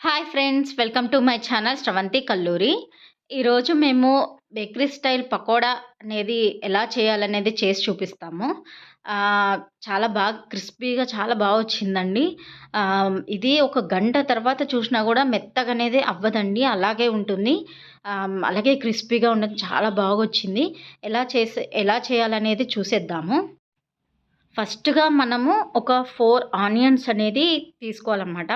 Hi friends welcome to my channel Sravanthi Kalluri ఈరోజు మేము bakery style pakoda అనేది ఎలా చేయాలనేది చేసి చూపిస్తాము. చాలా బాగా క్రిస్పీగా చాలా బాగా వచ్చిందండి. ఇది ఒక గంట తర్వాత చూసినా కూడా మెత్తగా అనేది అవ్వదండి అలాగే ఉంటుంది. అలాగే క్రిస్పీగా ఉండదు చాలా బాగా వచ్చింది ఎలా చేసే ఎలా చేయాలనేది చూసేద్దాము. ఫస్ట్గా మనము ఒక ఫోర్ ఆనియన్స్ అనేది తీసుకోవాలన్నమాట.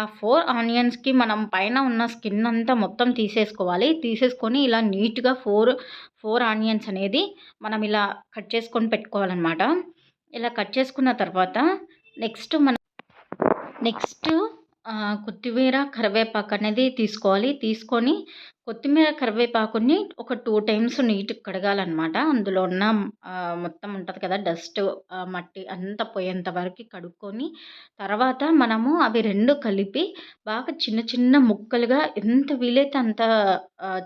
ఆ ఫోర్ ఆనియన్స్కి మనం పైన ఉన్న స్కిన్ అంతా మొత్తం తీసేసుకోవాలి. తీసేసుకొని ఇలా నీట్గా ఫోర్ ఫోర్ ఆనియన్స్ అనేది మనం ఇలా కట్ చేసుకొని పెట్టుకోవాలన్నమాట. ఇలా కట్ చేసుకున్న తర్వాత నెక్స్ట్ మనం నెక్స్ట్ కొత్తిమీర కరివేపాకు అనేది తీసుకోవాలి. తీసుకొని కొత్తిమీర కరివేపాకుని ఒక టూ టైమ్స్ నీట్ కడగాలన్నమాట. అందులో ఉన్న మొత్తం ఉంటుంది కదా డస్ట్ మట్టి అంతా పోయేంత వరకు కడుక్కొని తర్వాత మనము అవి రెండు కలిపి బాగా చిన్న చిన్న ముక్కలుగా ఎంత వీలైతే అంత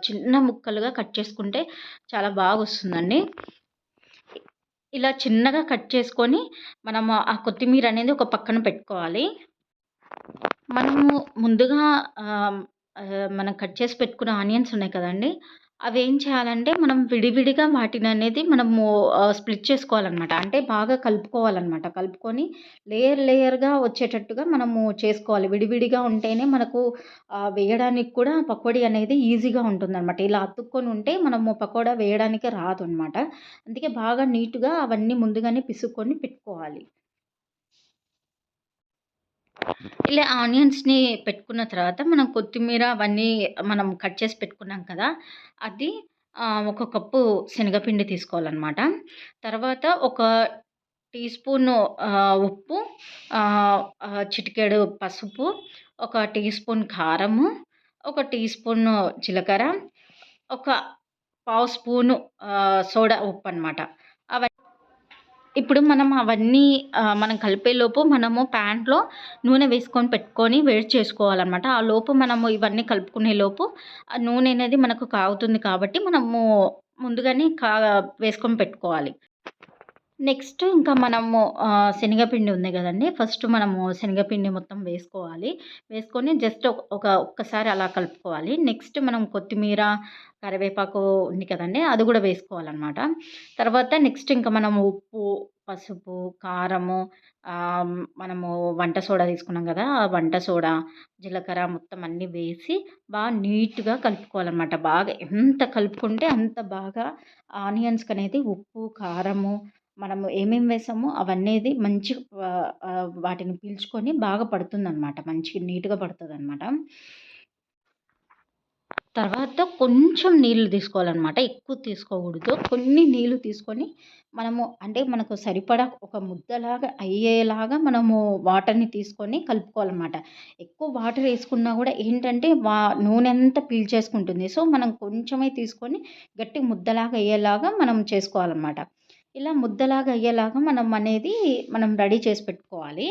చిన్న ముక్కలుగా కట్ చేసుకుంటే చాలా బాగా వస్తుందండి. ఇలా చిన్నగా కట్ చేసుకొని మనము ఆ కొత్తిమీర అనేది ఒక పక్కన పెట్టుకోవాలి. మనము ముందుగా మనం కట్ చేసి పెట్టుకున్న ఆనియన్స్ ఉన్నాయి కదండి అవి ఏం చేయాలంటే మనం విడివిడిగా వాటిని అనేది మనము స్ప్లిట్ చేసుకోవాలన్నమాట. అంటే బాగా కలుపుకోవాలన్నమాట. కలుపుకొని లేయర్ లేయర్గా వచ్చేటట్టుగా మనము చేసుకోవాలి. విడివిడిగా ఉంటేనే మనకు వేయడానికి కూడా పకోడీ అనేది ఈజీగా ఉంటుందన్నమాట. ఇలా అతుక్కొని ఉంటే మనము పకోడా వేయడానికి రాదు అనమాట అందుకే బాగా నీట్గా అవన్నీ ముందుగానే పిసుక్కొని పెట్టుకోవాలి. ఇలా ఆనియన్స్ని పెట్టుకున్న తర్వాత మనం కొత్తిమీర అవన్నీ మనం కట్ చేసి పెట్టుకున్నాం కదా అది ఒక కప్పు శనగపిండి తీసుకోవాలన్నమాట. తర్వాత ఒక టీ స్పూన్ ఉప్పు చిటికేడు చిటికెడు పసుపు ఒక టీ స్పూన్ కారము ఒక టీ స్పూన్ జీలకర్ర ఒక పావు స్పూను సోడా ఉప్పు అనమాట ఇప్పుడు మనం అవన్నీ మనం కలిపేలోపు మనము ప్యాన్లో నూనె వేసుకొని పెట్టుకొని వేడి చేసుకోవాలన్నమాట. ఆ లోపు మనము ఇవన్నీ కలుపుకునే లోపు ఆ నూనె అనేది మనకు కాగుతుంది కాబట్టి మనము ముందుగానే కా వేసుకొని పెట్టుకోవాలి. నెక్స్ట్ ఇంకా మనము శనగపిండి ఉంది కదండి. ఫస్ట్ మనము శనగపిండి మొత్తం వేసుకోవాలి. వేసుకొని జస్ట్ ఒక ఒక ఒక్కసారి అలా కలుపుకోవాలి. నెక్స్ట్ మనం కొత్తిమీర కరివేపాకు ఉంది కదండి అది కూడా వేసుకోవాలన్నమాట. తర్వాత నెక్స్ట్ ఇంకా మనము ఉప్పు పసుపు కారము మనము వంట సోడా తీసుకున్నాం కదా ఆ వంట సోడా జీలకర్ర మొత్తం అన్నీ వేసి బాగా నీట్గా కలుపుకోవాలన్నమాట. బాగా ఎంత కలుపుకుంటే అంత బాగా ఆనియన్స్కి అనేది ఉప్పు కారము మనము ఏమేమి వేసామో అవన్నీ మంచి వాటిని పీల్చుకొని బాగా పడుతుందన్నమాట మంచిగా నీట్గా పడుతుంది అనమాట తర్వాత కొంచెం నీళ్ళు తీసుకోవాలన్నమాట ఎక్కువ తీసుకోకూడదు. కొన్ని నీళ్ళు తీసుకొని మనము అంటే మనకు సరిపడా ఒక ముద్దలాగా అయ్యేలాగా మనము వాటర్ని తీసుకొని కలుపుకోవాలన్నమాట ఎక్కువ వాటర్ వేసుకున్నా కూడా ఏంటంటే వా నూనె అంతా పీల్చేసుకుంటుంది. సో మనం కొంచెమే తీసుకొని గట్టి ముద్దలాగా అయ్యేలాగా మనం చేసుకోవాలన్నమాట ఇలా ముద్దలాగా అయ్యేలాగా మనం అనేది మనం రెడీ చేసి పెట్టుకోవాలి.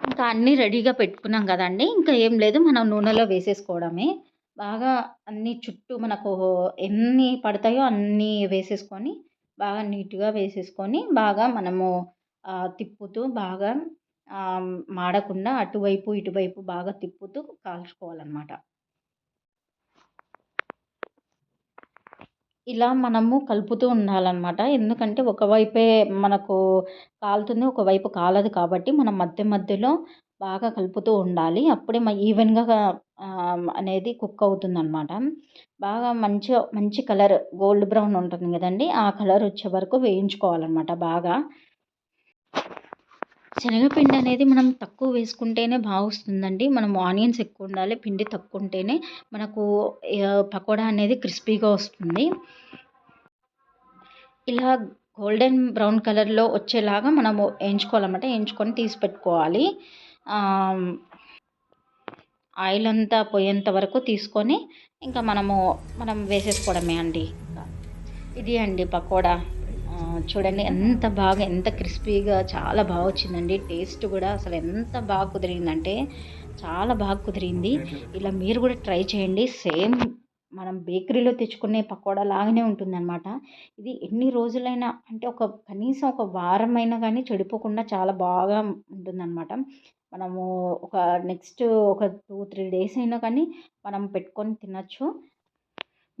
ఇంకా అన్నీ రెడీగా పెట్టుకున్నాం కదండి. ఇంకా ఏం లేదు మనం నూనెలో వేసేసుకోవడమే. బాగా అన్ని చుట్టూ మనకు ఎన్ని పడతాయో అన్నీ వేసేసుకొని బాగా నీట్గా వేసేసుకొని బాగా మనము తిప్పుతూ బాగా మాడకుండా అటువైపు ఇటువైపు బాగా తిప్పుతూ కాల్చుకోవాలన్నమాట. ఇలా మనము కలుపుతూ ఉండాలన్నమాట. ఎందుకంటే ఒకవైపే మనకు కాలుతుంది ఒకవైపు కాలదు కాబట్టి మనం మధ్య మధ్యలో బాగా కలుపుతూ ఉండాలి. అప్పుడే ఈవెన్గా అనేది కుక్ అవుతుందన్నమాట. బాగా మంచిగా మంచి కలర్ గోల్డ్ బ్రౌన్ ఉంటుంది కదండి ఆ కలర్ వచ్చే వరకు వేయించుకోవాలన్నమాట బాగా. శనగపిండి అనేది మనం తక్కువ వేసుకుంటేనే బాగా వస్తుందండి మనం ఆనియన్స్ ఎక్కువ ఉండాలి పిండి తక్కువ ఉంటేనే మనకు పకోడా అనేది క్రిస్పీగా వస్తుంది. ఇలా గోల్డెన్ బ్రౌన్ కలర్లో వచ్చేలాగా మనము వేయించుకోవాలన్నమాట వేయించుకొని తీసి పెట్టుకోవాలి. ఆయిల్ అంతా పోయేంత వరకు తీసుకొని ఇంకా మనము మనం వేసేసుకోవడమే అండి. ఇది అండి పకోడా. చూడండి ఎంత బాగా ఎంత క్రిస్పీగా చాలా బాగా వచ్చిందండి. టేస్ట్ కూడా అసలు ఎంత బాగా కుదిరిందంటే చాలా బాగా కుదిరింది. ఇలా మీరు కూడా ట్రై చేయండి. సేమ్ మనం బేకరీలో తెచ్చుకునే పకోడా లాగానే ఉంటుందన్నమాట. ఇది ఎన్ని రోజులైనా అంటే ఒక కనీసం ఒక వారమైనా కానీ చెడిపోకుండా చాలా బాగా ఉంటుందన్నమాట. మనము ఒక నెక్స్ట్ ఒక టూ త్రీ డేస్ అయినా కానీ మనం పెట్టుకొని తినచ్చు.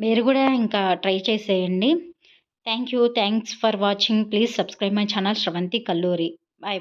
మీరు కూడా ఇంకా ట్రై చేసేయండి. Thank you. Thanks for watching. Please subscribe my channel Shravanti Kalluri.